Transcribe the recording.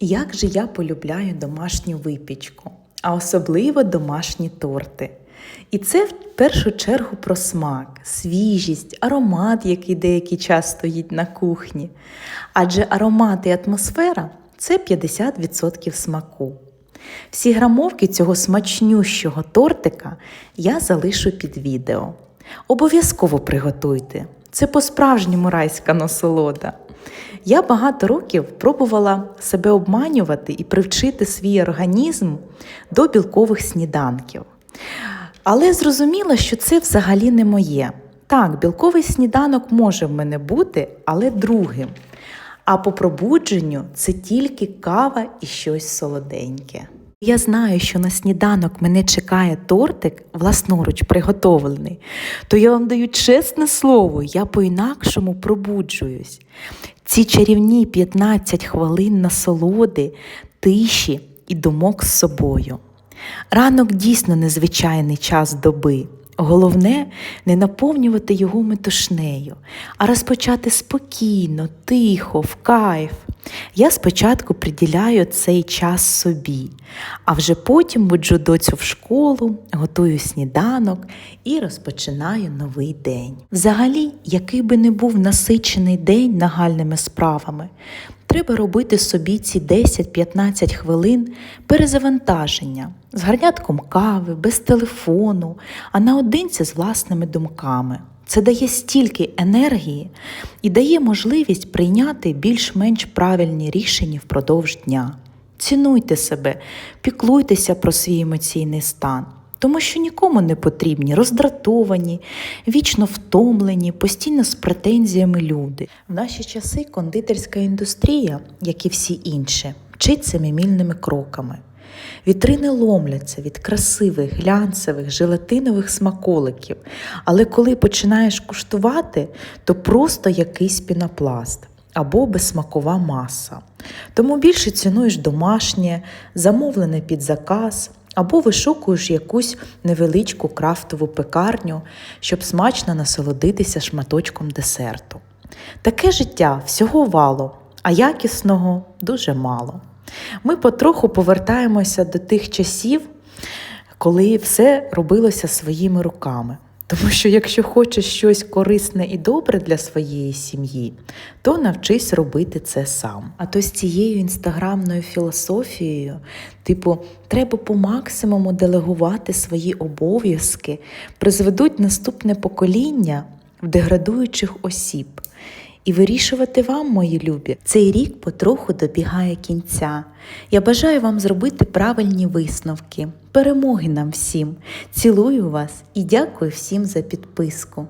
Як же я полюбляю домашню випічку, а особливо домашні торти. І це в першу чергу про смак, свіжість, аромат, який деякий час стоїть на кухні. Адже аромат і атмосфера це 50% смаку. Всі грамовки цього смачнющого тортика я залишу під відео. Обов'язково приготуйте. Це по-справжньому райська насолода. Я багато років пробувала себе обманювати і привчити свій організм до білкових сніданків. Але зрозуміла, що це взагалі не моє. Так, білковий сніданок може в мене бути, але другим. А по пробудженню це тільки кава і щось солоденьке. Я знаю, що на сніданок мене чекає тортик власноруч приготовлений, то я вам даю чесне слово, я по-інакшому пробуджуюсь. Ці чарівні 15 хвилин насолоди, тиші і думок з собою. Ранок дійсно незвичайний час доби. Головне не наповнювати його метушнею, а розпочати спокійно, тихо, в кайф. Я спочатку приділяю цей час собі, а вже потім буджу доцю в школу, готую сніданок і розпочинаю новий день. Взагалі, який би не був насичений день нагальними справами, треба робити собі ці 10-15 хвилин перезавантаження з гарнятком кави, без телефону, а наодинці з власними думками. Це дає стільки енергії і дає можливість прийняти більш-менш правильні рішення впродовж дня. Цінуйте себе, піклуйтеся про свій емоційний стан, тому що нікому не потрібні роздратовані, вічно втомлені, постійно з претензіями люди. В наші часи кондитерська індустрія, як і всі інші, вчиться мімільними кроками. Вітрини ломляться від красивих, глянцевих, желатинових смаколиків, але коли починаєш куштувати, то просто якийсь пінопласт або безсмакова маса. Тому більше цінуєш домашнє, замовлене під заказ, або вишукуєш якусь невеличку крафтову пекарню, щоб смачно насолодитися шматочком десерту. Таке життя всього вало, а якісного дуже мало. Ми потроху повертаємося до тих часів, коли все робилося своїми руками. Тому що якщо хочеш щось корисне і добре для своєї сім'ї, то навчись робити це сам. А то з цією інстаграмною філософією, типу, треба по максимуму делегувати свої обов'язки, призведуть наступне покоління в деградуючих осіб. І вирішувати вам, мої любі, цей рік потроху добігає кінця. Я бажаю вам зробити правильні висновки, перемоги нам всім. Цілую вас і дякую всім за підписку.